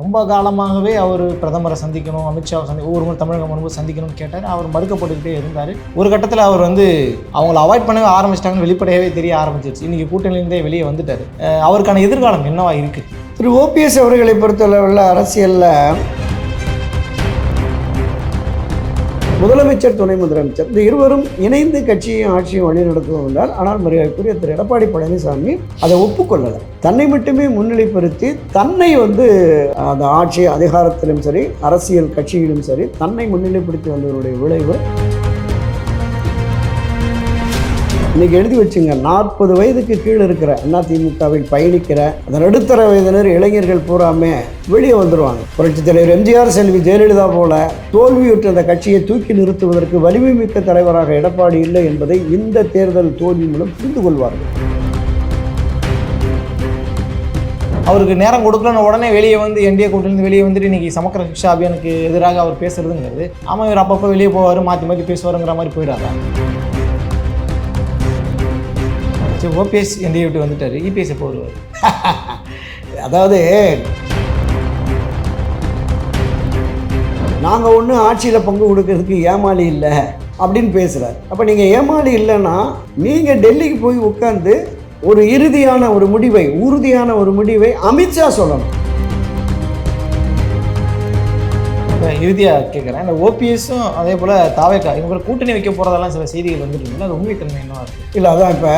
ரொம்ப காலமாகவே அவர் பிரதமரை சந்திக்கணும் அமித்ஷாவை சந்தி ஒவ்வொரு முறை தமிழகம் வரும்போது சந்திக்கணும்னு கேட்டார். அவர் மறுக்கப்பட்டுக்கிட்டே இருந்தார். ஒரு கட்டத்தில் அவர் வந்து அவங்கள அவாய்ட் பண்ணவே ஆரம்பிச்சிட்டாங்கன்னு வெளிப்படையாகவே தெரிய ஆரம்பிச்சிருச்சு. இன்றைக்கி கூட்டணியிலேருந்தே வெளியே வந்துட்டார். அவருக்கான எதிர்காலம் என்னவா இருக்குது திரு. ஓபிஎஸ் அவர்களை பொறுத்தளவில் அரசியலில் முதலமைச்சர் துணை முதலமைச்சர். இந்த இருவரும் இணைந்து கட்சியும் ஆட்சியும் வழிநடத்துவோம் என்றால் ஆனால் மரியாதைக்குரிய திரு. எடப்பாடி பழனிசாமி அதை ஒப்புக்கொள்ளலை. தன்னை மட்டுமே முன்னிலைப்படுத்தி தன்னை வந்து அந்த ஆட்சி அதிகாரத்திலும் சரி அரசியல் கட்சியிலும் சரி தன்னை முன்னிலைப்படுத்தி வந்தவருடைய விளைவு இன்னைக்கு எழுதி வச்சுங்க நாற்பது வயதுக்கு கீழே இருக்கிற அதிமுகவில் பயணிக்கிற அந்த நடுத்தர வயதினர் இளைஞர்கள் பூராமே வெளியே வந்துடுவாங்க புரட்சித் தலைவர் எம்ஜிஆர் செல்வி ஜெயலலிதா போல தோல்வியுற்ற அந்த கட்சியை தூக்கி நிறுத்துவதற்கு வலிமை மிக்க தலைவராக எடப்பாடி இல்லை என்பதை இந்த தேர்தல் தோல்வி மூலம் புரிந்து கொள்வார்கள். அவருக்கு நேரம் கொடுக்கலன்னு உடனே வெளியே வந்து என்டிஏ கூட்டிலிருந்து வெளியே வந்துட்டு இன்னைக்கு சமக்கர சிக்ஷா அபியானுக்கு எதிராக அவர் பேசுறதுங்கிறது ஆமாம் இவர் அப்பப்போ வெளியே போவார் மாற்றி மாற்றி பேசுவாருங்கிற மாதிரி போயிடாதான் சரி ஓபிஎஸ் என்டிஏ விட்டு வந்துட்டார். இபிஎஸ் எப்போ வருவார்? அதாவது நாங்கள் ஒன்றும் ஆட்சியில் பங்கு கொடுக்கறதுக்கு ஏமாளி இல்லை அப்படின்னு பேசுகிறார் அப்போ நீங்கள் ஏமாளி இல்லைன்னா நீங்கள் டெல்லிக்கு போய் உட்காந்து ஒரு இறுதியான ஒரு முடிவை உறுதியான ஒரு முடிவை அமித்ஷா சொல்லணும். இறுதியாக கேட்குறேன் இந்த ஓபிஎஸும் அதே போல் தாவேக்கா இவங்க கூட்டணி வைக்க போகிறதெல்லாம் சில செய்திகள் வந்துட்டு இருக்குல்ல அது உண்மைத்தன்மை என்னவா இருக்குது இல்லை அதான் இப்போ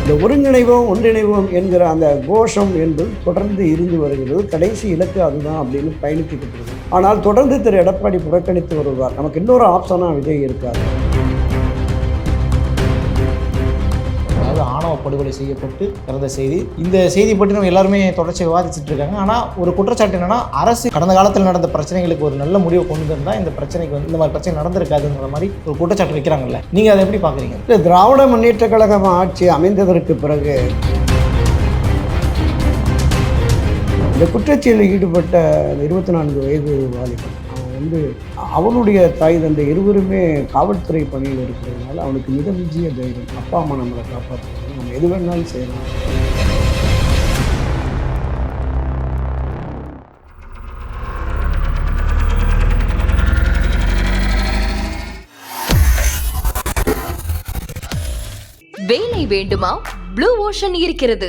இந்த ஒருங்கிணைவோம் ஒன்றிணைவோம் என்கிற அந்த கோஷம் என்பது தொடர்ந்து இருந்து வருகிறது. கடைசி இலக்கு அதுதான் அப்படின்னு பயணித்துக்கிட்டு இருக்குது ஆனால் தொடர்ந்து திரு எடப்பாடி புறக்கணித்து வருவார். நமக்கு இன்னொரு ஆப்ஷனாக விஜய் இருக்காது படுகொலை செய்யப்பட்டு இறந்த செய்தி. இந்த செய்தி பற்றி நம்ம எல்லாருமே தொடர்ச்சி விவாதிச்சுட்டு இருக்காங்க. ஆனால் ஒரு குற்றச்சாட்டு என்னன்னா அரசு கடந்த காலத்தில் நடந்த பிரச்சனைகளுக்கு ஒரு நல்ல முடிவை கொண்டு வந்தால் இந்த பிரச்சனைக்கு வந்து இந்த மாதிரி பிரச்சனை நடந்திருக்காதுங்கிற மாதிரி ஒரு குற்றச்சாட்டு வைக்கிறாங்கல்ல. நீங்கள் அதை எப்படி பார்க்குறீங்க? இல்லை திராவிட முன்னேற்ற கழகம் ஆட்சி அமைந்ததற்கு பிறகு இந்த குற்றச்செயலில் ஈடுபட்ட அந்த இருபத்தி நான்கு வயது வாலிபன் வந்து அவனுடைய தாய் தந்தை இருவருமே காவல்துறை பணியில் இருக்கிறதுனால அவனுக்கு மிதமிஞ்சிய தைரியம். அப்பா அம்மா நம்மளை காப்பாற்றுறது நம்ம எது வேணாலும் செய்யலாம். வேலை வேண்டுமா? ப்ளூ ஓஷன் இருக்கிறது.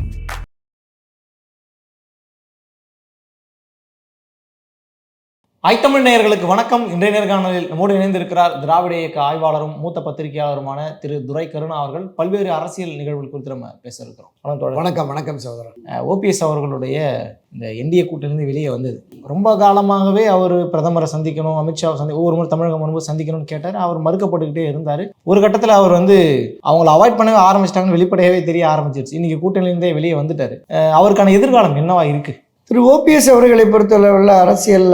ஐத்தமிழ் நேயர்களுக்கு வணக்கம். இன்றைய நேர்காணலில் நம்மோடு இணைந்திருக்கிறார் திராவிட இயக்க ஆய்வாளரும் மூத்த பத்திரிகையாளருமான திரு துரை கருணா அவர்கள். பல்வேறு அரசியல் நிகழ்வுகள் குறித்து நம்ம பேச இருக்கிறோம். வணக்கம் வணக்கம் சகோதரன் ஓபிஎஸ் அவர்களுடைய இந்த என்டிஏ கூட்டிலிருந்து வெளியே வந்தது. ரொம்ப காலமாகவே அவர் பிரதமரை சந்திக்கணும் அமித்ஷாவை சந்தி ஒவ்வொரு முறை தமிழகம் வரும்போது சந்திக்கணும்னு கேட்டார். அவர் மறுக்கப்பட்டுக்கிட்டே இருந்தார். ஒரு கட்டத்தில் அவர் வந்து அவங்கள அவாய்ட் பண்ணவே ஆரம்பிச்சிட்டாங்கன்னு வெளிப்படையாவே தெரிய ஆரம்பிச்சிருச்சு. இன்னைக்கு கூட்டணியிலேருந்தே வெளியே வந்துட்டார். அவருக்கான எதிர்காலம் என்னவா இருக்கு? திரு ஓபிஎஸ் அவர்களை பொறுத்தளவில் அரசியலில்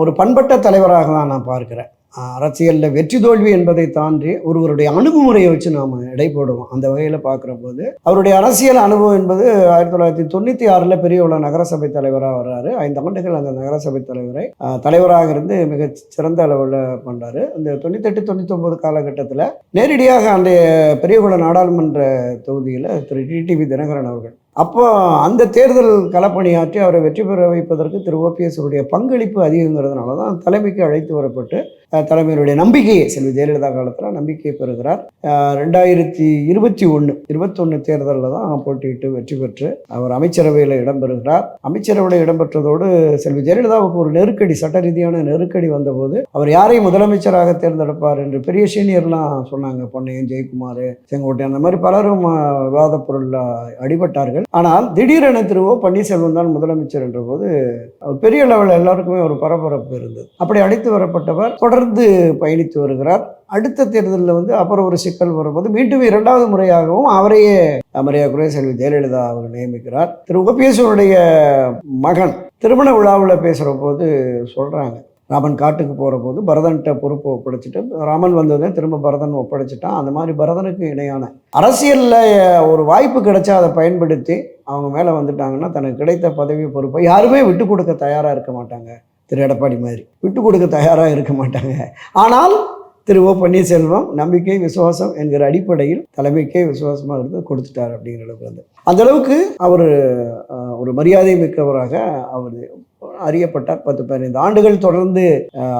ஒரு பண்பட்ட தலைவராக தான் நான் பார்க்குறேன். அரசியலில் வெற்றி தோல்வி என்பதை தாண்டி ஒருவருடைய அணுகுமுறையை வச்சு நாம் எடை போடுவோம். அந்த வகையில் பார்க்குற போது அவருடைய அரசியல் அனுபவம் என்பது ஆயிரத்தி தொள்ளாயிரத்தி தொண்ணூற்றி ஆறில் பெரியவள நகரசபை தலைவராக வர்றாரு. ஐந்து ஆண்டுகள் அந்த நகரசபை தலைவரை தலைவராக இருந்து மிக சிறந்த அளவில் பண்ணுறாரு அந்த தொண்ணூத்தெட்டு தொண்ணூத்தொம்பது காலகட்டத்தில் நேரடியாக அந்த பெரியகுள நாடாளுமன்ற தொகுதியில் திரு டிடிவி தினகரன் அவர்கள் அப்போ அந்த தேர்தல் களப்பணியாற்றி அவரை வெற்றி பெற வைப்பதற்கு திரு ஓபிஎஸ்வருடைய பங்களிப்பு அதிகங்கிறதுனால தான் தலைமைக்கு அழைத்து வரப்பட்டு தலைமையினுடைய நம்பிக்கையை செல்வி ஜெயலலிதா காலத்தில் நம்பிக்கை பெறுகிறார். ரெண்டாயிரத்தி இருபத்தி ஒன்று இருபத்தொன்று தேர்தலில் தான் போட்டியிட்டு வெற்றி பெற்று அவர் அமைச்சரவையில் இடம்பெறுகிறார். அமைச்சரவையில் இடம்பெற்றதோடு செல்வி ஜெயலலிதாவுக்கு ஒரு நெருக்கடி சட்ட ரீதியான நெருக்கடி வந்தபோது அவர் யாரை முதலமைச்சராக தேர்ந்தெடுப்பார் என்று பெரிய சீனியர்லாம் சொன்னாங்க பொன்னையன் ஜெயக்குமார் செங்கோட்டையன் அந்த மாதிரி பலரும் விவாத பொருளில் அடிபட்டார்கள். ஆனால் திடீரென திரு ஓ பன்னீர்செல்வம் தான் முதலமைச்சர் என்ற போது அவர் பெரிய லெவலில் எல்லாருக்குமே ஒரு பரபரப்பு இருந்தது. அப்படி அழைத்து வரப்பட்டவர் தொடர்ந்து பயணித்து வருகிறார். அடுத்த தேர்தலில் வந்து அப்புறம் ஒரு சிக்கல் வரும்போது மீண்டும் இரண்டாவது முறையாகவும் அவரையே மரியாதைக்குரிய செல்வி ஜெயலலிதா அவர் நியமிக்கிறார். திரு ஓபிஎஸ்னுடைய மகன் திருமண விழாவில் பேசுகிற போது சொல்கிறாங்க ராமன் காட்டுக்கு போகிற போது பரதன்கிட்ட பொறுப்பு ஒப்படைச்சிட்டு ராமன் வந்ததும் திரும்ப பரதன் ஒப்படைச்சிட்டான். அந்த மாதிரி பரதனுக்கு இணையான அரசியலில் ஒரு வாய்ப்பு கிடைச்சா அதை பயன்படுத்தி அவங்க மேலே வந்துட்டாங்கன்னா தனக்கு கிடைத்த பதவி பொறுப்பை யாருமே விட்டு கொடுக்க தயாராக இருக்க மாட்டாங்க. திரு எடப்பாடி மாதிரி. விட்டு கொடுக்க தயாராக இருக்க மாட்டாங்க. ஆனால் திரு ஓ பன்னீர்செல்வம் நம்பிக்கை விசுவாசம் என்கிற அடிப்படையில் தலைமைக்கே விசுவாசமாக இருந்து கொடுத்துட்டார் அப்படிங்கிற அளவுக்கு வந்து. அந்த அளவுக்கு அவர் ஒரு மரியாதை மிக்கவராக அவர் அறியப்பட்டார் பத்து பதினைந்து ஆண்டுகள் தொடர்ந்து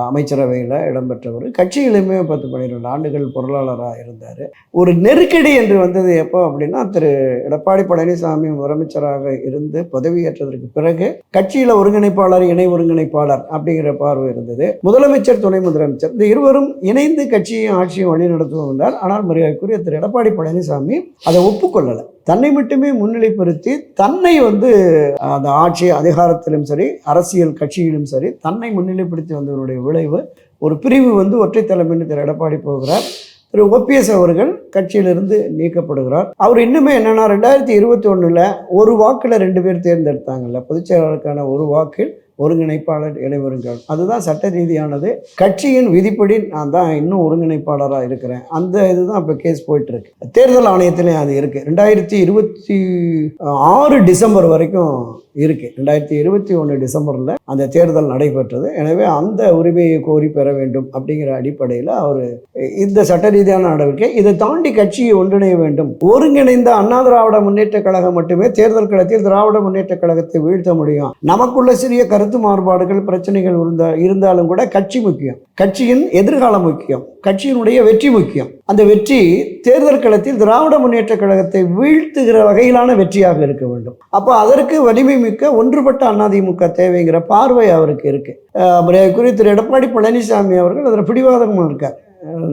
அமைச்சரவையில் இடம்பெற்றவர். கட்சியிலுமே பத்து பன்னிரெண்டு ஆண்டுகள் பொருளாளராக இருந்தார். ஒரு நெருக்கடி என்று வந்தது எப்போ அப்படின்னா திரு எடப்பாடி பழனிசாமி முதலமைச்சராக இருந்து பதவியேற்றதற்கு பிறகு கட்சியில் ஒருங்கிணைப்பாளர் இணை ஒருங்கிணைப்பாளர் அப்படிங்கிற பார்வை இருந்தது. முதலமைச்சர் துணை முதலமைச்சர் இந்த இருவரும் இணைந்து கட்சியும் ஆட்சியும் வழிநடத்துவோம் என்றார் ஆனால் மரியாதைக்குரிய திரு எடப்பாடி பழனிசாமி அதை ஒப்புக்கொள்ளலை. தன்னை மட்டுமே முன்னிலைப்படுத்தி தன்னை வந்து அந்த ஆட்சி அதிகாரத்திலும் சரி அரசியல் கட்சியிலும் சரி தன்னை முன்னிலைப்படுத்தி வந்தவருடைய விளைவு ஒரு பிரிவு வந்து ஒற்றை தலைமைன்னு திரு எடப்பாடி போகிறார். திரு ஓபிஎஸ் அவர்கள் கட்சியிலிருந்து நீக்கப்படுகிறார். அவர் இன்னுமே என்னென்னா ரெண்டாயிரத்தி இருபத்தி ஒன்றில் ஒரு வாக்கில் ரெண்டு பேர் தேர்ந்தெடுத்தாங்கல்ல பொதுச்செயலாளருக்கான ஒரு வாக்கில் ஒருங்கிணைப்பாளர் இடைவருங்கள் அதுதான் சட்ட ரீதியானது. கட்சியின் விதிப்படி நான் தான் இன்னும் ஒருங்கிணைப்பாளராக இருக்கிறேன். அந்த இதுதான் இப்போ கேஸ் போயிட்டு இருக்கு தேர்தல் ஆணையத்திலையும் அது இருக்கு. ரெண்டாயிரத்தி இருபத்தி ஆறு டிசம்பர் வரைக்கும் இருக்கு. ரெண்டாயிரத்தி இருபத்தி ஒன்று டிசம்பரில் அந்த தேர்தல் நடைபெற்றது. எனவே அந்த உரிமையை கோரி பெற வேண்டும் அப்படிங்கிற அடிப்படையில் அவர் இந்த சட்ட ரீதியான நடவடிக்கை. இதை தாண்டி கட்சியை ஒன்றிணைய வேண்டும். ஒருங்கிணைந்த அண்ணா திராவிட முன்னேற்ற கழகம் மட்டுமே தேர்தல் களத்தில் திராவிட முன்னேற்ற கழகத்தை வீழ்த்த முடியும். நமக்குள்ள சிறிய கருத்து மாறுபாடுகள் பிரச்சனைகள் இருந்தா இருந்தாலும் கூட கட்சி முக்கியம். கட்சியின் எதிர்காலம் முக்கியம். கட்சியினுடைய வெற்றி முக்கியம். அந்த வெற்றி தேர்தல் களத்தில் திராவிட முன்னேற்ற கழகத்தை வீழ்த்துகிற வகையிலான வெற்றியாக இருக்க வேண்டும். அப்போ அதற்கு வலிமை மிக்க ஒன்றுபட்ட அதிமுக தேவைங்கிற பார்வை அவருக்கு இருக்கு. குறித்து எடப்பாடி பழனிசாமி அவர்கள் அதில் பிடிவாதமாக இருக்கார்.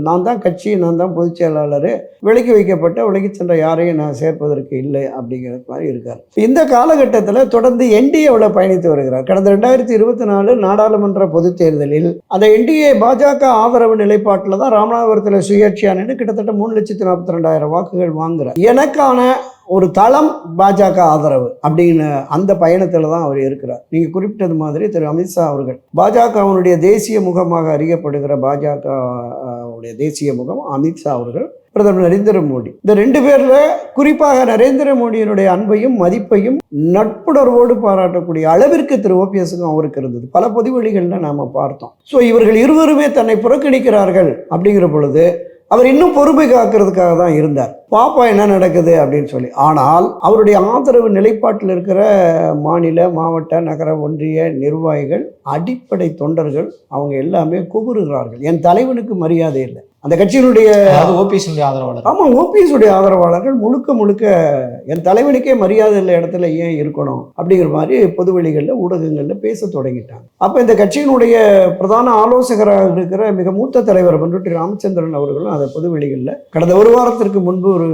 நான் தான் கட்சி நான் தான் பொதுச் செயலாளர். விலக்கி வைக்கப்பட்ட விலகி சென்ற யாரையும் நான் சேர்ப்பதற்கு இல்லை அப்படிங்கிற மாதிரி இருக்கார். இந்த காலகட்டத்தில் தொடர்ந்து என்டிஏவில் பயணித்து வருகிறார். கடந்த ரெண்டாயிரத்தி இருபத்தி நாலு நாடாளுமன்ற பொதுத் தேர்தலில் அந்த என்டிஏ பாஜக ஆதரவு நிலைப்பாட்டில் தான் ராமநாதபுரத்தில் சுயேட்சியானு கிட்டத்தட்ட மூணு லட்சத்தி நாற்பத்தி ரெண்டாயிரம் வாக்குகள் வாங்குகிறார் எனக்கான ஒரு தளம் பாஜக ஆதரவு அப்படின்னு அந்த பயணத்தில் தான் அவர் இருக்கிறார். நீங்கள் குறிப்பிட்டது மாதிரி திரு அமித்ஷா அவர்கள் பாஜகவுடைய தேசிய முகமாக அறியப்படுகிற பாஜக தேசிய முகம் அமித்ஷா அவர்கள் பிரதமர் நரேந்திர மோடி. இந்த ரெண்டு பேரில் குறிப்பாக நரேந்திர மோடியினுடைய அன்பையும் மதிப்பையும் நட்புணர்வோடு பாராட்டக்கூடிய அளவிற்கு திரு ஓபிஎஸ்க்கும் அவருக்கு இருந்தது. பல பொதுவெளிகளில் நாம் பார்த்தோம். ஸோ இவர்கள் இருவருமே தன்னை புறக்கணிக்கிறார்கள் அப்படிங்கிற பொழுது அவர் இன்னும் பொறுமை காக்கிறதுக்காக தான் இருந்தார். பாப்பா என்ன நடக்குது அப்படின்னு சொல்லி. ஆனால் அவருடைய ஆதரவு நிலைப்பாட்டில் இருக்கிற மாநில மாவட்ட நகர ஒன்றிய நிர்வாகிகள் அடிப்படை தொண்டர்கள் அவங்க எல்லாமே குபுறுகிறார்கள் என் தலைவனுக்கு மரியாதை இல்லை. அந்த கட்சியினுடைய அதாவது ஓபிஎஸ் ஆதரவாளர். ஆமாம் ஓபிஎஸ் உடைய ஆதரவாளர்கள் முழுக்க முழுக்க என் தலைவனுக்கே மரியாதை இல்லை இடத்துல ஏன் இருக்கணும் அப்படிங்கிற மாதிரி பொதுவெளிகளில் ஊடகங்களில் பேச தொடங்கிட்டாங்க. அப்போ இந்த கட்சியினுடைய பிரதான ஆலோசகராக இருக்கிற மிக மூத்த தலைவர் பண்ருட்டி ராமச்சந்திரன் அவர்களும் அதை பொதுவெளிகளில் கடந்த ஒரு வாரத்திற்கு முன்பு ஒரு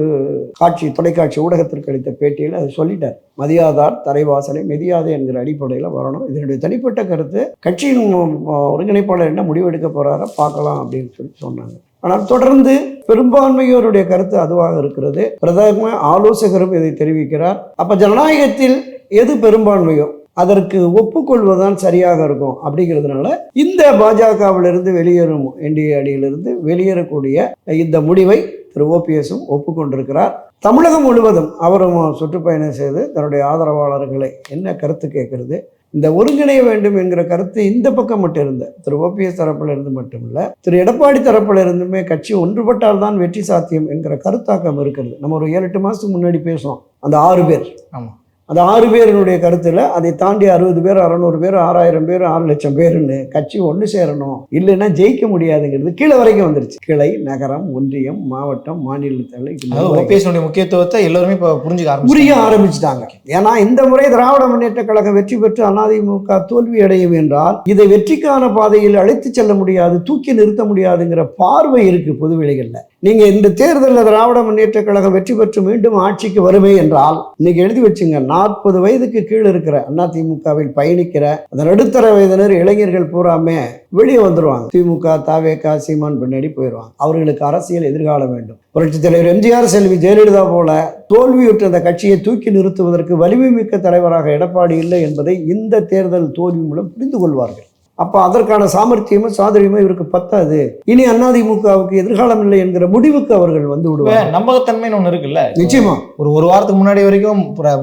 காட்சி தொலைக்காட்சி ஊடகத்திற்கு அளித்த பேட்டியில் அதை சொல்லிட்டார். மதியாதார் தலைவாசலை மிதியாதே என்கிற அடிப்படையில் வரணும். இதனுடைய தனிப்பட்ட கருத்து கட்சியின் ஒருங்கிணைப்பாளர் என்ன முடிவெடுக்க போறாரோ பார்க்கலாம் அப்படின்னு சொல்லி சொன்னாங்க. ஆனால் தொடர்ந்து பெரும்பான்மையோருடைய கருத்து அதுவாக இருக்கிறது. பிரதம ஆலோசகரும் இதை தெரிவிக்கிறார். அப்ப ஜனநாயகத்தில் எது பெரும்பான்மையோ அதற்கு ஒப்புக்கொள்வதுதான் சரியாக இருக்கும் அப்படிங்கிறதுனால இந்த பாஜகவிலிருந்து வெளியேறும் என்டிஏ அணியிலிருந்து வெளியேறக்கூடிய இந்த முடிவை திரு ஓபிஎஸும் ஒப்புக்கொண்டிருக்கிறார். தமிழகம் முழுவதும் அவரும் சுற்றுப்பயணம் செய்து தன்னுடைய ஆதரவாளர்களை என்ன கருத்து கேட்கிறது இந்த ஒருங்கிணைய வேண்டும் என்கிற கருத்து இந்த பக்கம் மட்டும் இருந்த. திரு ஓபிஎஸ் தரப்பில் இருந்து மட்டுமில்ல திரு எடப்பாடி தரப்பில் இருந்துமே கட்சி ஒன்றுபட்டால் தான் வெற்றி சாத்தியம் என்கிற கருத்தாக்கம் இருக்கிறது. நம்ம ஒரு ஏழு எட்டு மாதத்துக்கு முன்னாடி பேசுவோம் அந்த ஆறு பேர். ஆமாம் அந்த ஆறு பேரினுடைய கருத்தில் அதை தாண்டி அறுபது பேர் அறநூறு பேர் ஆறாயிரம் பேர் ஆறு லட்சம் பேருன்னு கட்சி ஒன்று சேரணும். இல்லைன்னா ஜெயிக்க முடியாதுங்கிறது கீழே வரைக்கும் வந்துருச்சு. கிளை நகரம் ஒன்றியம் மாவட்டம் மாநில தலை அதாவது ஓபிஎஸ் முக்கியத்துவத்தை எல்லாருமே இப்போ புரிஞ்சுக்க புரிய ஆரம்பிச்சு ஆரம்பிச்சிட்டாங்க. ஏன்னா இந்த முறை திராவிட முன்னேற்ற கழகம் வெற்றி பெற்று அதிமுக தோல்வி அடையும் என்றால் இதை வெற்றிக்கான பாதையில் அழைத்து செல்ல முடியாது தூக்கி நிறுத்த முடியாதுங்கிற பார்வை இருக்கு பொதுவெளிகளில் நீங்கள் இந்த தேர்தலில் திராவிட முன்னேற்ற கழகம் வெற்றி பெற்று மீண்டும் ஆட்சிக்கு வருமே என்றால் இன்னைக்கு எழுதி வச்சுங்க நாற்பது வயதுக்கு கீழே இருக்கிற அதிமுகவில் பயணிக்கிற அந்த நடுத்தர வயதினர் இளைஞர்கள் பூராமே வெளியே வந்துடுவாங்க திமுக தாவேகா சீமான் பின்னாடி போயிடுவாங்க அவர்களுக்கு அரசியல் எதிர்காலம் வேண்டும். புரட்சித் தலைவர் எம்ஜிஆர் செல்வி ஜெயலலிதா போல தோல்வியுற்ற அந்த கட்சியை தூக்கி நிறுத்துவதற்கு வலிமை மிக்க தலைவராக எடப்பாடி இல்லை என்பதை இந்த தேர்தல் தோல்வி மூலம் புரிந்து கொள்வார்கள். அப்போ அதற்கான சாமர்த்தியமும் சாதுரியமும் இவருக்கு பத்தாது. இனி அதிமுகவுக்கு எதிர்காலம் இல்லை என்கிற முடிவுக்கு அவர்கள் வந்து விடுவாங்க நம்பகத்தன்மைன்னு ஒண்ணு இருக்குல்ல? நிச்சயமா. ஒரு ஒரு வாரத்துக்கு முன்னாடி வரைக்கும்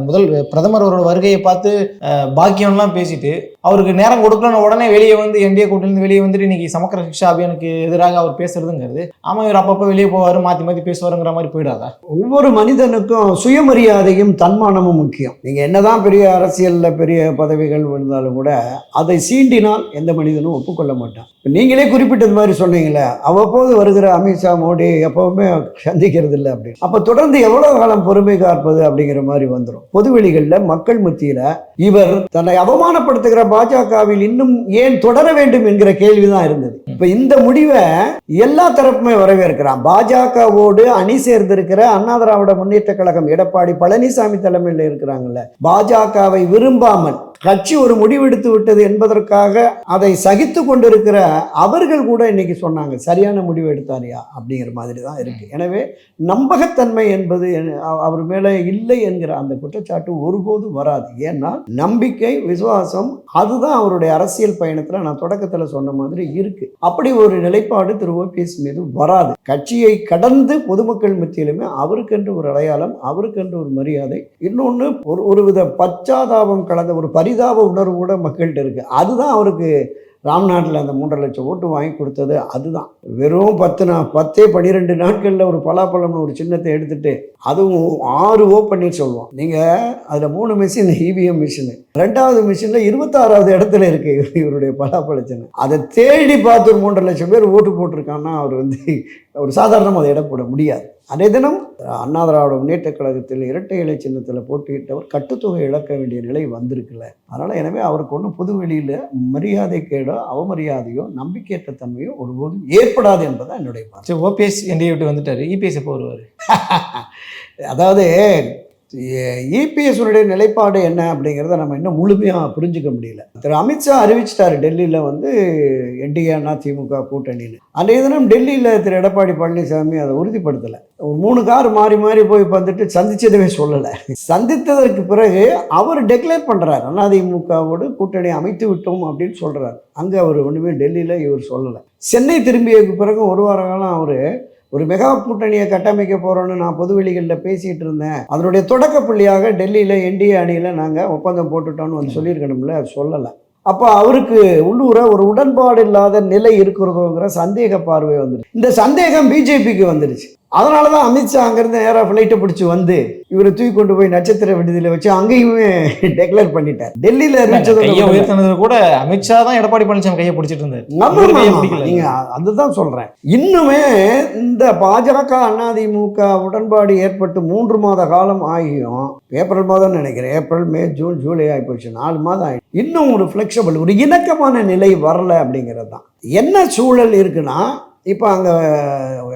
முதல் பிரதமர் அவரோட வருகையை பார்த்து பாக்கியம்லாம் பேசிட்டு அவருக்கு நேரம் கொடுக்கலன்னு உடனே வெளியே வந்து என்டிஏ கூட்டிலிருந்து வெளியே வந்துட்டு இன்னைக்கு சமக்கர சிக்ஷா அபியானுக்கு எதிராக அவர் பேசுறதுங்கிறது ஆமா இவர் அப்பப்போ வெளியே போவாரு மாத்தி மாத்தி பேசுவாருங்கிற மாதிரி போயிடாதா? ஒவ்வொரு மனிதனுக்கும் சுயமரியாதையும் தன்மானமும் முக்கியம். நீங்க என்னதான் பெரிய அரசியல்ல பெரிய பதவிகள் விழுந்தாலும் கூட அதை சீண்டினால் எந்த மனிதனும் ஒப்புக்கொள்ள மாட்டான். நீங்களே குறிப்பிட்டது மாதிரி சொன்னீங்களே அவ்வப்போது வருகிற அமித்ஷா மோடி எப்பவுமே சந்திக்கிறது இல்லை அப்படின்னு. அப்ப தொடர்ந்து எவ்வளவு காலம் பொறுமை காப்பது அப்படிங்கிற மாதிரி வந்துடும் பொதுவெளிகளில் மக்கள் மத்தியில இவர் தன்னை அவமானப்படுத்துகிற பாஜகவில் இன்னும் ஏன் தொடர வேண்டும் என்கிற கேள்விதான் இருந்தது. இப்ப இந்த முடிவை எல்லா தரப்புமே வரவேற்கிறான். பாஜகவோடு அணி சேர்ந்திருக்கிற அண்ணா திராவிட முன்னேற்ற கழகம் எடப்பாடி பழனிசாமி தலைமையில் இருக்கிறாங்கல்ல பாஜகவை விரும்பாமல் கட்சி ஒரு முடிவெடுத்து விட்டது என்பதற்காக அதை சகித்து கொண்டிருக்கிற அவர்கள் கூட இன்னைக்கு சொன்னாங்க சரியான முடிவு எடுத்தாரியா? அப்படிங்கிற மாதிரி தான் இருக்கு. எனவே நம்பகத்தன்மை என்பது அவர் மேலே இல்லை என்கிற அந்த குற்றச்சாட்டு ஒருபோதும் வராது. ஏன்னா நம்பிக்கை விசுவாசம் அதுதான் அவருடைய அரசியல் பயணத்தில் நான் தொடக்கத்தில் சொன்ன மாதிரி இருக்கு. அப்படி ஒரு நிலைப்பாடு திரு. ஓபிஎஸ் மீது வராது. கட்சியை கடந்து பொதுமக்கள் மத்தியிலுமே அவருக்கென்று ஒரு அடையாளம் அவருக்கென்று ஒரு மரியாதை இன்னொன்று ஒரு ஒருவித பச்சாதாபம் கலந்த ஒரு பரிதாப உணர்வு கூட மக்கள்கிட்ட இருக்குது அதுதான் அவருக்கு ராம்நாட்டில் அந்த மூன்றரை லட்சம் ஓட்டு வாங்கி கொடுத்தது. அதுதான். வெறும் பத்து நாள் பத்தே பன்னிரெண்டு நாட்களில் ஒரு பலாப்பழம்னு ஒரு சின்னத்தை எடுத்துட்டு அதுவும் ஆறு ஓ பன்னீர் சொல்லுவோம் நீங்கள் அதில் மூணு மிஷின் இவிஎம் மிஷின். ரெண்டாவது மிஷினில் இருபத்தாறாவது இடத்துல இருக்கு இவருடைய பலாப்பழ அதை தேடி பார்த்து ஒரு மூன்றரை லட்சம் பேர் ஓட்டு போட்டிருக்காங்கன்னா அவர் வந்து ஒரு சாதாரணமாக அதை இடம் போட முடியாது. அதே தினம் அண்ணா திராவிட முன்னேற்ற கழகத்தில் இரட்டை இலை சின்னத்தில் போட்டியிட்டவர் கட்டுத்தொகை இழக்க வேண்டிய நிலை வந்திருக்குல்ல அதனால் எனவே அவருக்கு ஒன்றும் பொது வெளியில் மரியாதை கேடோ அவமரியாதையோ நம்பிக்கையற்ற தன்மையோ ஒருபோதும் ஏற்படாது என்பதுதான் என்னுடைய ஓபிஎஸ் என்டிஏ விட்டு வந்துட்டாரு. இபிஎஸ் எப்போ வருவாரு? அதாவது இபிஎஸ்னுடைய நிலைப்பாடு என்ன அப்படிங்கிறத நம்ம இன்னும் முழுமையாக புரிஞ்சுக்க முடியல. திரு அமித்ஷா அறிவிச்சிட்டாரு டெல்லியில் வந்து என்டிஏ அண்ணா திமுக கூட்டணின்னு. அன்றைய தினம் டெல்லியில் திரு எடப்பாடி பழனிசாமி அதை உறுதிப்படுத்தலை. ஒரு மூணு கார் மாறி மாறி போய் வந்துட்டு சந்திச்சதவே சொல்லலை. சந்தித்ததற்கு பிறகு அவர் டெக்ளேர் பண்ணுறாரு அதிமுகவோடு கூட்டணி அமைத்து விட்டோம் அப்படின்னு சொல்கிறார் அங்கே அவர் ஒன்றுமே டெல்லியில் இவர் சொல்லலை. சென்னை திரும்பியதுக்கு பிறகு ஒரு வார காலம் அவர் ஒரு மெகா கூட்டணியை கட்டமைக்க போகிறோன்னு நான் பொதுவெளிகளில் பேசிகிட்டு இருந்தேன். அதனுடைய தொடக்க புள்ளியாக டெல்லியில் என்டிஏ அணியில் நாங்கள் ஒப்பந்தம் போட்டுட்டோம்னு வந்து சொல்லியிருக்கணும்ல? அது சொல்லலை. அப்போ அவருக்கு உள்ளூர ஒரு உடன்பாடு இல்லாத நிலை இருக்கிறதோங்கிற சந்தேக பார்வை வந்துடுச்சு இந்த சந்தேகம் பிஜேபிக்கு வந்துடுச்சு அதனால தான் அமித்ஷா அங்கேருந்து நேராக ஃப்ளைட்டை பிடிச்சி வந்து இவரை தூக்கி கொண்டு போய் நட்சத்திர விடுதலை வச்சு அங்கேயுமே டெக்ளேர் பண்ணிட்டார். டெல்லியில் கையை உயர்த்தினது கூட அமித்ஷா தான் எடப்பாடி பழனிசாமி கையை பிடிச்சிட்டு இருந்தாரு. ஆமா, இவரு கையை ஆமா, பிடிக்கல. நீங்க அதுதான் சொல்றேன். இன்னுமே இந்த பாஜக அதிமுக உடன்பாடு ஏற்பட்டு மூன்று மாத காலம் ஆகியும். ஏப்ரல் மாதம் நினைக்கிறேன். ஏப்ரல் மே ஜூன் ஜூலை ஆகி போச்சு நாலு மாதம் ஆகி இன்னும் ஒரு ஃப்ளெக்சிபிள் ஒரு இணக்கமான நிலை வரல அப்படிங்கிறது தான். என்ன சூழல் இருக்குன்னா இப்போ அங்கே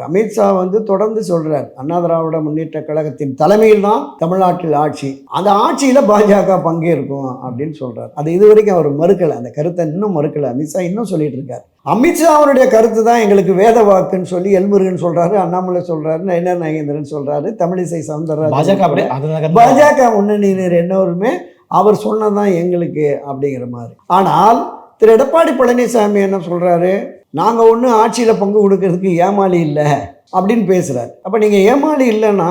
அமித்ஷா வந்து தொடர்ந்து சொல்றார் அண்ணா திராவிட முன்னேற்ற கழகத்தின் தலைமையில் தான் தமிழ்நாட்டில் ஆட்சி. அந்த ஆட்சியில் பாஜக பங்கேற்கும் அப்படின்னு சொல்றார். அது இது வரைக்கும் அவர் மறுக்கலை. அந்த கருத்தை இன்னும் மறுக்கலை. அமித்ஷா இன்னும் சொல்லிட்டு இருக்காரு. அமித்ஷா அவருடைய கருத்து தான் எங்களுக்கு வேத வாக்குன்னு சொல்லி எல்முருகன் சொல்றாரு அண்ணாமலை சொல்றாரு நயனார் நாகேந்திரன் சொல்றாரு தமிழிசை சவுந்தரராஜன் பாஜக பாஜக முன்னணியினர் என்னவருமே அவர் சொன்னதான் எங்களுக்கு அப்படிங்கிற மாதிரி. ஆனால் திரு எடப்பாடி பழனிசாமி என்ன சொல்றாரு? நாங்கள் ஒன்றும் ஆட்சியில் பங்கு கொடுக்கறதுக்கு ஏமாளி இல்லை அப்படின்னு பேசுகிறார் அப்போ நீங்கள் ஏமாளி இல்லைன்னா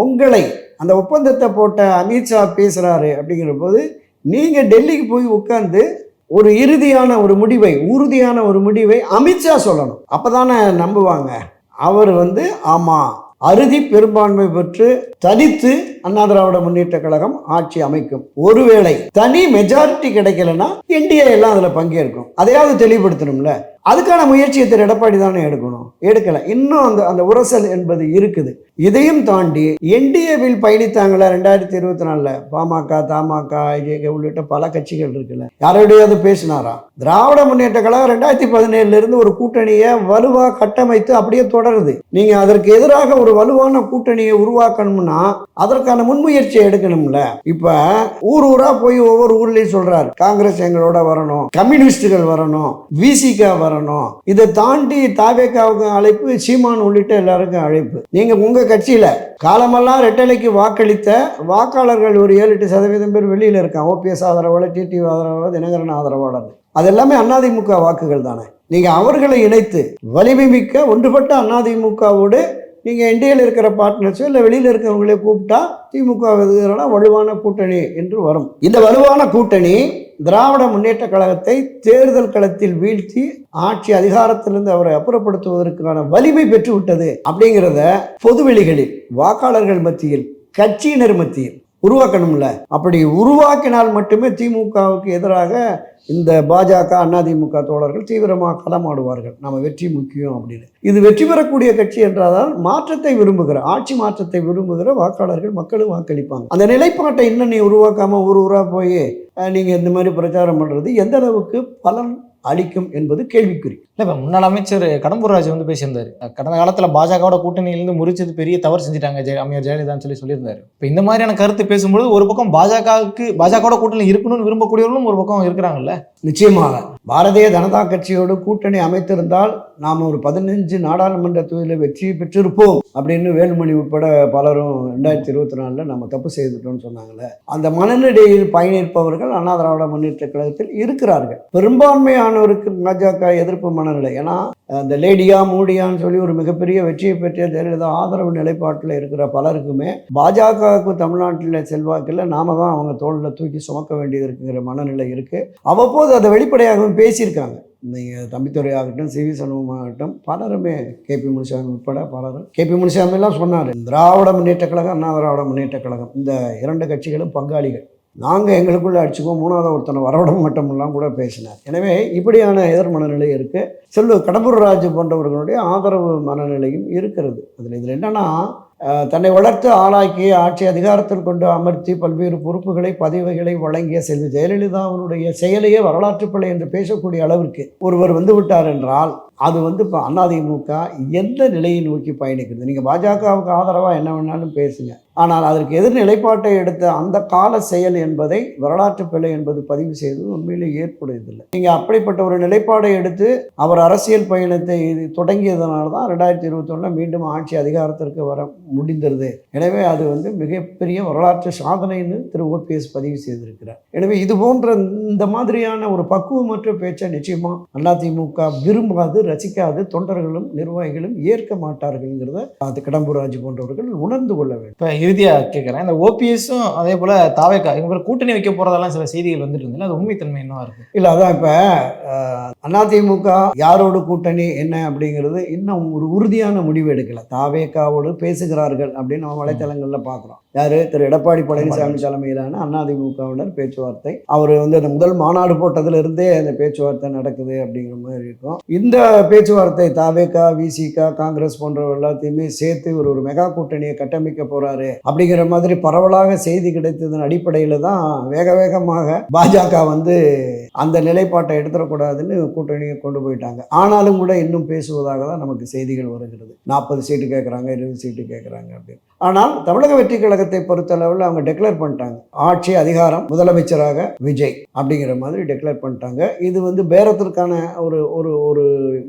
உங்களை அந்த ஒப்பந்தத்தை போட்ட அமித்ஷா பேசுகிறாரு அப்படிங்கிற போது நீங்கள் டெல்லிக்கு போய் உட்காந்து ஒரு இறுதியான ஒரு முடிவை உறுதியான ஒரு முடிவை அமித்ஷா சொல்லணும். அப்போ தானே நம்புவாங்க. அவர் வந்து ஆமாம் அறுதி பெரும்பான்மை பெற்று தனித்து அண்ணா திராவிட முன்னேற்ற கழகம் ஆட்சி அமைக்கும். ஒருவேளை தனி மெஜாரிட்டி கிடைக்கலன்னா என்டிஏ எல்லாம் அதில் பங்கேற்கும். அதையாவது தெளிவுபடுத்தணும்ல? அதுக்கான முயற்சியை திரு எடப்பாடி தானே எடுக்கணும். எடுக்கல. இன்னும் அந்த அந்த உரசல் என்பது இருக்குது. இதையும் தாண்டி என்டிஏவில் பயணித்தாங்களா ரெண்டாயிரத்தி இருபத்தி நாலில்? பாமக தமாக உள்ளிட்ட பல கட்சிகள் இருக்குல்ல. யாரோடையாவது பேசினாரா? திராவிட முன்னேற்ற கழகம் ரெண்டாயிரத்தி பதினேழுல இருந்து ஒரு கூட்டணியை வலுவா கட்டமைத்து அப்படியே தொடருது. நீங்க அதற்கு எதிராக ஒரு வலுவான கூட்டணியை உருவாக்கணும்னா அதற்கான முன்முயற்சியை எடுக்கணும்ல. இப்ப ஊர் ஊரா போய் ஒவ்வொரு ஊர்லயும் சொல்றாரு. காங்கிரஸ் எங்களோட வரணும். கம்யூனிஸ்டுகள் வரணும். விசிகா வரணும். இதை தாண்டி தாவேக்காவுக்கும் அழைப்பு சீமான் உள்ளிட்ட எல்லாருக்கும் அழைப்பு. நீங்க உங்க கட்சியில காலமெல்லாம் ரெட்டலைக்கு வாக்களித்த வாக்காளர்கள் ஒரு ஏழு எட்டு சதவீதம் பேர் வெளியில இருக்கான் ஓபிஎஸ் ஆதரவாளர் டிடிவி ஆதரவாளர் தினகரன் ஆதரவாளர். அதெல்லாமே அதிமுக வாக்குகள் தானே. நீங்கள் அவர்களை இணைத்து வலிமை மிக்க ஒன்றுபட்ட அதிமுகவோடு நீங்கள் இந்தியாவில் இருக்கிற பார்ட்னர்ஸோ இல்லை வெளியில் இருக்கிறவங்களே கூப்பிட்டா திமுக எதிரான வலுவான கூட்டணி என்று வரும். இந்த வலுவான கூட்டணி திராவிட முன்னேற்ற கழகத்தை தேர்தல் களத்தில் வீழ்த்தி ஆட்சி அதிகாரத்திலிருந்து அவரை அப்புறப்படுத்துவதற்கான வலிமை பெற்றுவிட்டது அப்படிங்கிறத பொதுவெளிகளில் வாக்காளர்கள் மத்தியில் கட்சியினர் மத்தியில் உருவாக்கணும்ல. அப்படி உருவாக்கினால் மட்டுமே திமுகவுக்கு எதிராக இந்த பாஜக அதிமுக தோழர்கள் தீவிரமாக களமாடுவார்கள். நம்ம வெற்றி முக்கியம் அப்படின்னு. இது வெற்றி பெறக்கூடிய கட்சி என்றால் மாற்றத்தை விரும்புகிற ஆட்சி மாற்றத்தை விரும்புகிற வாக்காளர்கள் மக்களும் வாக்களிப்பாங்க. அந்த நிலைப்பாட்டை இன்னும் நீ உருவாக்காம ஊர் ஊராக போய் நீங்கள் இந்த மாதிரி பிரச்சாரம் பண்ணுறது எந்த அளவுக்கு பலன் அளிக்கும் என்பது கேள்விக்குறி. இல்லை இப்போ முன்னாள் அமைச்சர் கடம்பூர் ராஜ் வந்து பேசியிருந்தாரு. கடந்த காலத்தில் பாஜகவோட கூட்டணியிலிருந்து முறிச்சது பெரிய தவறு செஞ்சுட்டாங்க ஜெய அமைச்சர் ஜெயலலிதான்னு சொல்லி சொல்லியிருந்தாரு. இப்போ இந்த மாதிரியான கருத்து பேசும்பொழுது ஒரு பக்கம் பாஜகவுக்கு பாஜகவோட கூட்டணி இருக்கணும்னு விரும்பக்கூடியவர்களும் ஒரு பக்கம் இருக்கிறாங்கல்ல? நிச்சயமாக. பாரதிய ஜனதா கட்சியோடு கூட்டணி அமைத்திருந்தால் நாம் ஒரு பதினஞ்சு நாடாளுமன்ற தொகுதியில் வெற்றி பெற்றிருப்போம் அப்படின்னு வேலுமணி உட்பட பலரும் ரெண்டாயிரத்தி இருபத்தி நாலில் நம்ம தப்பு செய்துட்டோம்னு சொன்னாங்களே அந்த மனநிலையில் பயணிப்பவர்கள் அண்ணா திராவிட முன்னேற்ற கழகத்தில் இருக்கிறார்கள். பெரும்பான்மையானவருக்கு பாஜக எதிர்ப்பு மனநிலை. ஏன்னா அந்த லேடியா மூடியான்னு சொல்லி ஒரு மிகப்பெரிய வெற்றியை பெற்ற ஜெயலலிதா ஆதரவு நிலைப்பாட்டில் இருக்கிற பலருக்குமே பாஜகவுக்கு தமிழ்நாட்டில் செல்வாக்கில் நாம தான் அவங்க தோளில் தூக்கி சுமக்க வேண்டியது இருக்குங்கிற மனநிலை இருக்குது அவ்வப்போது அதை வெளிப்படையாகவும் பேசியிருக்காங்க. நீங்கள் தம்பித்துறை ஆகட்டும் சி வி சண்முகம் ஆகட்டும் பலருமே கேபி முனுசாமி உட்பட பலரும். கேபி முனுசாமிலாம் சொன்னார் திராவிட முன்னேற்ற கழகம் அண்ணா திராவிட முன்னேற்ற கழகம். இந்த இரண்டு கட்சிகளும் பங்காளிகள். நாங்கள் எங்களுக்குள்ளே அடிச்சுக்குவோம் மூணாவது ஒருத்தனை வரவிட மாட்டோம்லாம் கூட பேசினார். எனவே இப்படியான எதிர் மனநிலை இருக்குது செல்வ கடம்பூர் ராஜு போன்றவர்களுடைய ஆதரவு மனநிலையும் இருக்கிறது. அதில் இதில் என்னென்னா தன்னை வளர்த்து ஆளாக்கி ஆட்சி அதிகாரத்தில் கொண்டு அமர்த்தி பல்வேறு பொறுப்புகளை பதவிகளை வழங்கிய செல்வி ஜெயலலிதாவினுடைய செயலையே வரலாற்று பிழை என்று பேசக்கூடிய அளவிற்கு ஒருவர் வந்து விட்டார் என்றால் அது வந்து இப்போ அதிமுக எந்த நிலையை நோக்கி பயணிக்கிறது? நீங்கள் பாஜகவுக்கு ஆதரவாக என்ன வேணாலும் பேசுங்க. ஆனால் அதற்கு எதிர் நிலைப்பாட்டை எடுத்த அந்த கால செயல் என்பதை வரலாற்று பிழை என்பது பதிவு செய்தது உண்மையிலே ஏற்புடையதில்லை. நீங்கள் அப்படிப்பட்ட ஒரு நிலைப்பாடை எடுத்து அவர் அரசியல் பயணத்தை இது தொடங்கியதனால தான் ரெண்டாயிரத்தி இருபத்தொன்னில் மீண்டும் ஆட்சி அதிகாரத்திற்கு வர முடிந்தது. எனவே அது வந்து மிகப்பெரிய வரலாற்று சாதனைன்னு திரு ஓபிஎஸ் பதிவு செய்திருக்கிறார். எனவே இது போன்ற இந்த மாதிரியான ஒரு பக்குவமற்ற பேச்சை நிச்சயமாக அதிமுக விரும்பாது ரசிக்காது தொண்டர்களும் நிர்வாகிகளும் ஏற்க மாட்டார்கள்ங்கிறத அது கடம்பூராஜ் போன்றவர்கள் உணர்ந்து கொள்ள வேண்டும். இறுதியாக கேட்குறேன் இந்த ஓபிஎஸும் அதே போல் தாவேக்கா இவங்க பேர் கூட்டணி வைக்க போகிறதெல்லாம் சில செய்திகள் வந்துட்டு இருந்ததுல அது உண்மைத்தன்மை என்னவா இருக்கு? இல்லை அதான் இப்போ அதிமுக யாரோடு கூட்டணி என்ன அப்படிங்கிறது இன்னும் ஒரு உறுதியான முடிவு எடுக்கல. தாவேக்காவோடு பேசுகிறார்கள் அப்படின்னு நம்ம வலைத்தளங்களில் பார்க்குறோம் யார்? திரு எடப்பாடி பழனிசாமி தலைமையிலான அதிமுகவுடன் பேச்சுவார்த்தை. அவர் வந்து அந்த முதல் மாநாடு போட்டதிலிருந்தே அந்த பேச்சுவார்த்தை நடக்குது அப்படிங்கிற மாதிரி இருக்கும். இந்த பேச்சுவார்த்தை தாவேக்கா விசிகா காங்கிரஸ் போன்ற எல்லாத்தையுமே சேர்த்து ஒரு ஒரு மெகா கூட்டணியை கட்டமைக்க போறாரு அப்படிங்கிற மாதிரி பரவலாக செய்தி கிடைத்ததன் அடிப்படையில் தான் வேக வேகமாக பாஜக வந்து அந்த நிலைப்பாட்டை எடுத்துடக்கூடாதுன்னு கூட்டணியை கொண்டு போயிட்டாங்க. ஆனாலும் கூட இன்னும் பேசுவதாக தான் நமக்கு செய்திகள் வருகிறது. நாற்பது சீட்டு கேட்குறாங்க இருபது சீட்டு கேட்குறாங்க அப்படின்னு. ஆனால் தமிழக வெற்றி கழகத்தை பொறுத்தளவில் அவங்க டெக்ளேர் பண்ணிட்டாங்க. ஆட்சி அதிகாரம் முதலமைச்சராக விஜய் அப்படிங்கிற மாதிரி டெக்ளேர் பண்ணிட்டாங்க. இது வந்து பேரத்திற்கான ஒரு ஒரு ஒரு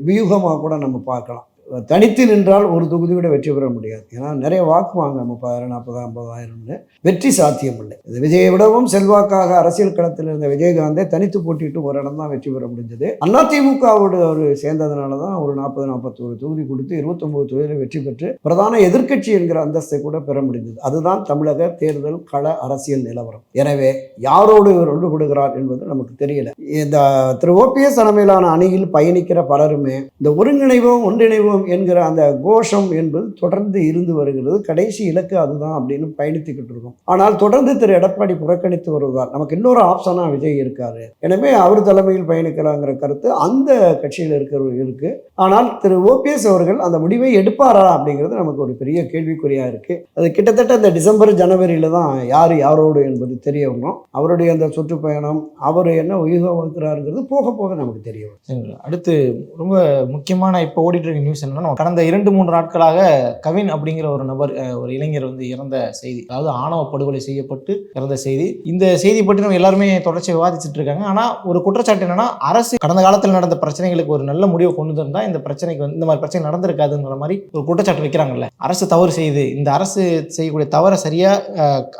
வியூகமாக கூட நம்ம பார்க்கலாம். தனித்து நின்றால் ஒரு தொகுதியோட வெற்றி பெற முடியாது. ஏன்னா நிறைய வாக்கு வாங்க முப்பதாயிரம் நாற்பதாயிரம் ஐம்பதாயிரம்னு வெற்றி சாத்தியமில்லை. இது விஜயை விடவும் செல்வாக்காக அரசியல் களத்தில் இருந்த விஜயகாந்தே தனித்து போட்டிட்டு ஒரு இடம் தான் வெற்றி பெற முடிஞ்சது. அதிமுகவோடு அவர் சேர்ந்ததுனால தான் ஒரு நாற்பது நாற்பத்தோரு தொகுதி கொடுத்து இருபத்தொம்போது தொகுதியில் வெற்றி பெற்று பிரதான எதிர்க்கட்சி என்கிற அந்தஸ்தை கூட பெற முடிந்தது அதுதான் தமிழக தேர்தல் கள அரசியல் நிலவரம். எனவே யாரோடு இவர் ஒன்று கொடுக்கிறார் என்பது நமக்கு தெரியல. இந்த திரு ஓபிஎஸ் தலைமையிலான அணியில் பயணிக்கிற பலருமே இந்த ஒருங்கிணைவும் ஒன்றிணைவும் என்கிற அந்த கோஷம் என்பது தொடர்ந்து இருந்து வருகிறது. கடைசி இலக்கு அதுதான் அப்படின்னு பயணித்துக்கிட்டு இருக்கோம். ஆனால் தொடர்ந்து திரு எடப்பாடி புறக்கணித்து வருவதால் நமக்கு இன்னொரு ஆப்ஷனாக விஜய் இருக்காரு. எனவே அவர் தலைமையில் பயணிக்கலாங்கிற கருத்து அந்த கட்சியில் இருக்கிறவர் இருக்கு. ஆனால் திரு ஓபிஎஸ் அவர்கள் அந்த முடிவை எடுப்பாரா அப்படிங்கிறது நமக்கு ஒரு பெரிய கேள்விக்குறியா இருக்கு. அது கிட்டத்தட்ட இந்த டிசம்பர் ஜனவரியில தான் யார் யாரோடு என்பது தெரிய வரும். அவருடைய அந்த சுற்றுப்பயணம் அவர் என்ன உயிர் வகுக்கிறாருங்கிறது போக போக நமக்கு தெரிய வரும். அடுத்து ரொம்ப முக்கியமான இப்போ ஓடிட்டு இருக்க நியூஸ் சொன்னா நம்ம கடந்த இரண்டு மூன்று நாட்களாக கவின் அப்படிங்கிற ஒரு நபர் ஒரு இளைஞர் வந்து இறந்த செய்தி அதாவது ஆணவ படுகொலை செய்யப்பட்டு இறந்த செய்தி. இந்த செய்தி பற்றி நம்ம எல்லாருமே தொடர்ச்சி விவாதிச்சுட்டு இருக்காங்க. ஆனால் ஒரு குற்றச்சாட்டு என்னன்னா அரசு கடந்த காலத்தில் நடந்த பிரச்சனைகளுக்கு ஒரு நல்ல முடிவை கொண்டு வந்தால் இந்த பிரச்சனைக்கு வந்து இந்த மாதிரி பிரச்சனை நடந்திருக்காதுங்கிற மாதிரி ஒரு குற்றச்சாட்டு வைக்கிறாங்கல்ல. அரசு தவறு செய்யுது இந்த அரசு செய்யக்கூடிய தவறை சரியா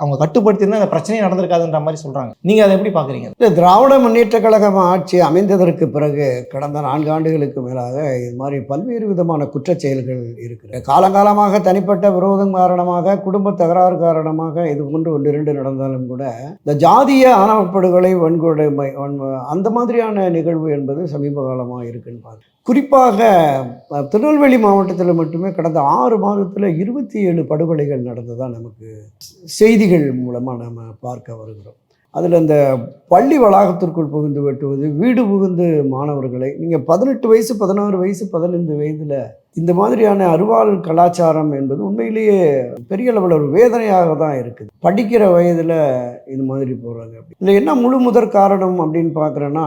அவங்க கட்டுப்படுத்தியிருந்தா இந்த பிரச்சனையே நடந்திருக்காதுன்ற மாதிரி சொல்றாங்க. நீங்க அதை எப்படி பாக்குறீங்க? இல்லை திராவிட முன்னேற்ற கழகம் ஆட்சி அமைந்ததற்கு பிறகு கடந்த நான்கு ஆண்டுகளுக்கு மேலாக இது மாதிரி பல்வேறு விதமான குற்றச் செயல்கள் இருக்கிறது. காலங்காலமாக தனிப்பட்ட விரோதம் காரணமாக குடும்ப தகராறு காரணமாக இது போன்று ஒன்று இரண்டு நடந்தாலும் கூட இந்த ஜாதிய ஆணவப்படுகொலை வன்கொடுமை அந்த மாதிரியான நிகழ்வு என்பது சமீப காலமாக இருக்குன்னு பார்த்து குறிப்பாக திருநெல்வேலி மாவட்டத்தில் மட்டுமே கடந்த ஆறு மாதத்தில் இருபத்தி ஏழு படுகொலைகள் நடந்ததாக நமக்கு செய்திகள் மூலமாக நம்ம பார்க்க வருகிறோம். அதில் இந்த பள்ளி வளாகத்திற்குள் புகுந்து வெட்டுவது வீடு புகுந்து மாணவர்களை நீங்கள் பதினெட்டு வயசு பதினாறு வயசு பதினைந்து வயதில் இந்த மாதிரியான அருவாள் கலாச்சாரம் என்பது உண்மையிலேயே பெரிய அளவில் ஒரு வேதனையாக தான் இருக்குது. படிக்கிற வயதில் இது மாதிரி போகிறாங்க இல்லை என்ன முழு முதற் காரணம் அப்படின்னு பார்க்குறேன்னா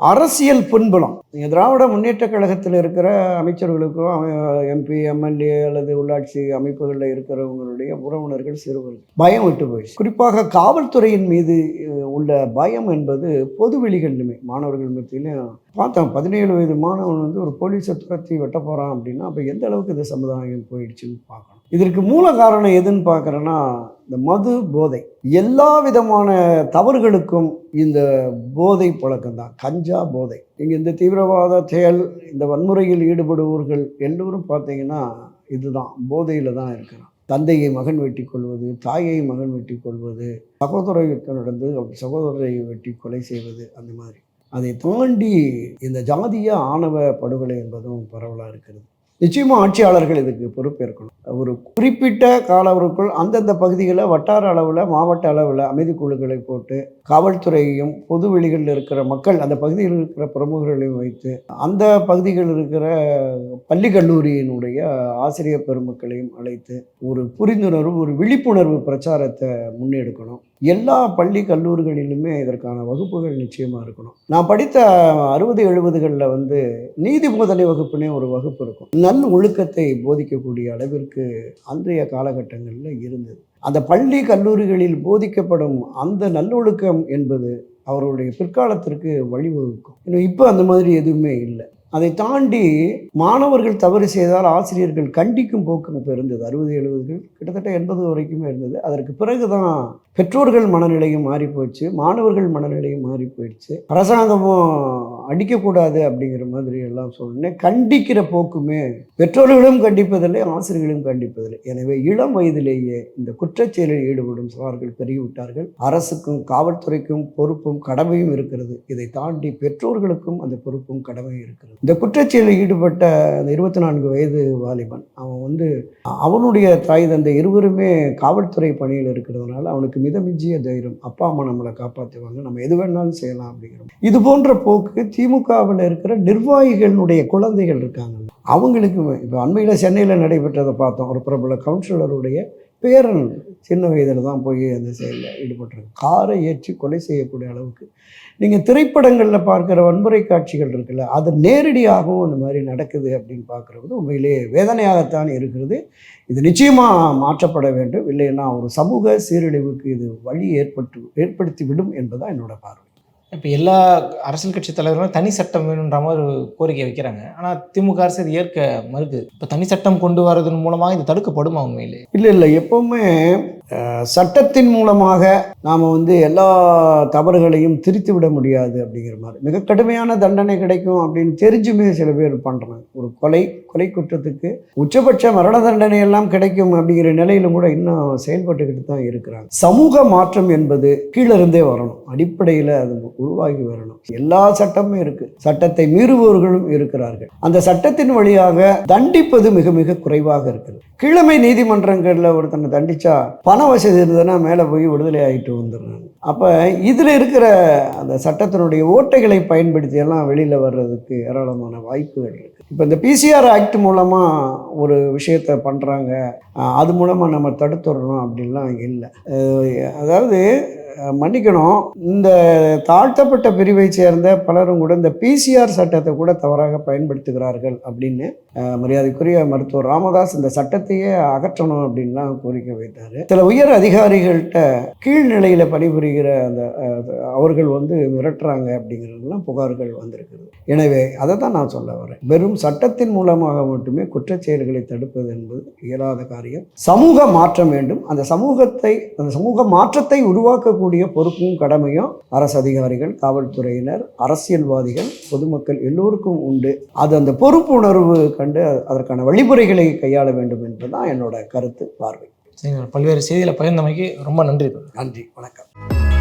அரசியல் பின்புலம். நீங்கள் திராவிட முன்னேற்ற கழகத்தில் இருக்கிற அமைச்சர்களுக்கும் எம்பி எம்எல்ஏ அல்லது உள்ளாட்சி அமைப்புகளில் இருக்கிறவங்களுடைய உறவினர்கள் சிறுவர்கள். பயம் விட்டு போயிடுச்சு. குறிப்பாக காவல்துறையின் மீது உள்ள பயம் என்பது பொது வெளிகளிலுமே மாணவர்கள் மத்தியிலும். பார்த்தோம் பதினேழு வயது மாணவன் வந்து ஒரு போலீஸை துரத்தி வெட்ட போகிறான் அப்படின்னா அப்போ எந்த அளவுக்கு இந்த சமுதாயம் போயிடுச்சுன்னு பார்க்கணும். இதற்கு மூல காரணம் எதுன்னு பார்க்குறேன்னா இந்த மது போதை. எல்லா விதமான தவறுகளுக்கும் இந்த போதை பழக்கம்தான். கஞ்சா போதை. இங்கே இந்த தீவிரவாத செயல் இந்த வன்முறையில் ஈடுபடுவோர்கள் எல்லோரும் பார்த்தீங்கன்னா இதுதான். போதையில் தான் இருக்கிறான். தந்தையை மகன் வெட்டி கொள்வது தாயை மகன் வெட்டி கொள்வது சகோதர நடந்து சகோதரரை வெட்டி கொலை செய்வது அந்த மாதிரி. அதை தாண்டி இந்த ஜாதிய ஆணவ படுகொலை என்பதும் பரவலாக இருக்கிறது. நிச்சயமாக ஆட்சியாளர்கள் இதுக்கு பொறுப்பேற்கணும். ஒரு குறிப்பிட்ட காலவருக்குள் அந்தந்த பகுதிகளில் வட்டார அளவில் மாவட்ட அளவில் அமைதி குழுக்களை போட்டு காவல்துறையையும் பொது வெளிகளில் இருக்கிற மக்கள் அந்த பகுதியில் இருக்கிற பிரமுகர்களையும் வைத்து அந்த பகுதிகளில் இருக்கிற பள்ளி கல்லூரியினுடைய ஆசிரியர் பெருமக்களையும் அழைத்து ஒரு புரிந்துணர்வு ஒரு விழிப்புணர்வு பிரச்சாரத்தை முன்னெடுக்கணும். எல்லா பள்ளி கல்லூரிகளிலுமே இதற்கான வகுப்புகள் நிச்சயமாக இருக்கணும். நான் படித்த அறுபது எழுபதுகளில் வந்து நீதி போதனை வகுப்புனே ஒரு வகுப்பு இருக்கும். நல் ஒழுக்கத்தை போதிக்கக்கூடிய அளவிற்கு அன்றைய காலகட்டங்களில் இருந்தது. அந்த பள்ளி கல்லூரிகளில் போதிக்கப்படும் அந்த நல்லொழுக்கம் என்பது அவருடைய பிற்காலத்திற்கு வழிவகுக்கும். இன்னும் இப்போ அந்த மாதிரி எதுவுமே இல்லை. அதை தாண்டி மாணவர்கள் தவறு செய்தால் ஆசிரியர்கள் கண்டிக்கும் போக்கு இப்போ இருந்தது. அறுபது எழுபதுகள் கிட்டத்தட்ட எண்பது வரைக்குமே இருந்தது. அதற்கு பிறகு தான் பெற்றோர்கள் மனநிலையும் மாறி போயிடுச்சு மாணவர்கள் மனநிலையும் மாறி போயிடுச்சு அரசாங்கமும் அடிக்கக்கூடாது அப்படிங்கிற மாதிரி எல்லாம் சொன்னேன் கண்டிக்கிற போக்குமே பெற்றோர்களும் கண்டிப்பதில்லை ஆசிரியர்களும் கண்டிப்பதில்லை. எனவே இளம் வயதிலேயே இந்த குற்றச்செயலில் ஈடுபடும் சார்கள் பெருகிவிட்டார்கள். அரசுக்கும் காவல்துறைக்கும் பொறுப்பும் கடமையும் இருக்கிறது. இதை தாண்டி பெற்றோர்களுக்கும் அந்த பொறுப்பும் கடமையும் இருக்கிறது. இந்த குற்றச்செயலில் ஈடுபட்ட அந்த இருபத்தி நான்கு வயது வாலிபன் அவன் வந்து அவனுடைய தாய் தந்தை இருவருமே காவல்துறை பணியில் இருக்கிறதுனால அவனுக்கு மிதமிஞ்சிய தைரியம் அப்பா அம்மா நம்மளை காப்பாற்றுவாங்க நம்ம எது வேணாலும் செய்யலாம் அப்படிங்கிறோம். இது போன்ற போக்கு திமுகவில் இருக்கிற நிர்வாகிகளுடைய குழந்தைகள் இருக்காங்க. அவங்களுக்கு இப்போ அண்மையில் சென்னையில் நடைபெற்றதை பார்த்தோம். ஒரு பிரபல கவுன்சிலருடைய பேரன் சின்ன வயதில் தான் போய் அந்த செயலில் ஈடுபட்டிருக்கு காரை ஏற்றி கொலை செய்யக்கூடிய அளவுக்கு. நீங்கள் திரைப்படங்களில் பார்க்குற வன்முறை காட்சிகள் இருக்குல்ல அது நேரடியாகவும் இந்த மாதிரி நடக்குது அப்படின்னு பார்க்குறது உண்மையிலேயே வேதனையாகத்தான் இருக்கிறது. இது நிச்சயமாக மாற்றப்பட வேண்டும். இல்லைன்னா ஒரு சமூக சீரழிவுக்கு இது வழி ஏற்பட்டு ஏற்படுத்தி விடும் என்பதுதான் என்னோட பார்வை. இப்போ எல்லா அரசியல் கட்சி தலைவர்களும் தனி சட்டம் வேணுன்ற மாதிரி ஒரு கோரிக்கை வைக்கிறாங்க. ஆனால் திமுக அரசு இது ஏற்க மறுக்குது. இப்போ தனி சட்டம் கொண்டு வரதன் மூலமாக இது தடுக்கப்படுமா உண்மையிலே? இல்லை இல்லை. எப்பவுமே சட்டத்தின் மூலமாக நாம் வந்து எல்லா தவறுகளையும் திருத்தி விட முடியாது அப்படிங்கிற மாதிரி. மிக கடுமையான தண்டனை கிடைக்கும் அப்படின்னு தெரிஞ்சுமே சில பேர் பண்ணுறாங்க ஒரு கொலை கொலை குற்றத்துக்கு உச்சபட்ச மரண தண்டனை எல்லாம் கிடைக்கும் அப்படிங்கிற நிலையிலும் கூட இன்னும் செயல்பட்டுக்கிட்டு தான் இருக்கிறாங்க. சமூக மாற்றம் என்பது கீழே இருந்தே வரணும். அடிப்படையில் அது உருவாகி வரணும். எல்லா சட்டமும் இருக்கு. சட்டத்தை மீறுபவர்களும் இருக்கிறார்கள். அந்த சட்டத்தின் வழியாக தண்டிப்பது மிக மிக குறைவாக இருக்குது. கீழமை நீதிமன்றங்களில் ஒருத்தனை தண்டிச்சா பண வசதி இருந்ததுன்னா மேலே போய் விடுதலை ஆகிட்டு வந்துடுறாங்க. அப்போ இதில் இருக்கிற அந்த சட்டத்தினுடைய ஓட்டைகளை பயன்படுத்தி எல்லாம் வெளியில் வர்றதுக்கு ஏராளமான வாய்ப்புகள் இருக்குது இப்போ இந்த பிசிஆர் ஆக்ட் மூலமாக ஒரு விஷயத்தை பண்ணுறாங்க அது மூலமாக நம்ம தடுத்துடணும் அப்படின்லாம் இல்லை. அதாவது மன்னிக்கணும். இந்த தாழ்த்தப்பட்ட பிரிவை சேர்ந்த பலரும் கூட இந்த பிசிஆர் சட்டத்தை கூட தவறாக பயன்படுத்துகிறார்கள் அப்படின்னு மரியாதைக்குரிய மருத்துவர் ராமதாஸ் இந்த சட்டத்தையே அகற்றணும் அப்படின்லாம் கோரிக்கை வைத்தார். சில உயர் அதிகாரிகள்கிட்ட கீழ்நிலையில் பணிபுரிகிற அந்த அவர்கள் வந்து மிரட்டுறாங்க அப்படிங்கிறதுலாம் புகார்கள் வந்திருக்குது எனவே அதை தான் நான் சொல்ல வரேன். வெறும் சட்டத்தின் மூலமாக மட்டுமே குற்றச்செயல்களை தடுப்பது என்பது இயலாத காரியம் சமூக மாற்றம் வேண்டும். அந்த சமூகத்தை அந்த சமூக மாற்றத்தை உருவாக்கக்கூடிய பொறுப்பும் கடமையும் அரசு அதிகாரிகள் காவல்துறையினர் அரசியல்வாதிகள் பொதுமக்கள் எல்லோருக்கும் உண்டு. அது அந்த பொறுப்புணர்வு கண்டு அதற்கான வழிமுறைகளை கையாள வேண்டும் என்பதுதான் என்னோட கருத்து பார்வை. சரிங்க. பல்வேறு செய்திகளை பகிர்ந்தமைக்கு ரொம்ப நன்றி நன்றி. வணக்கம்.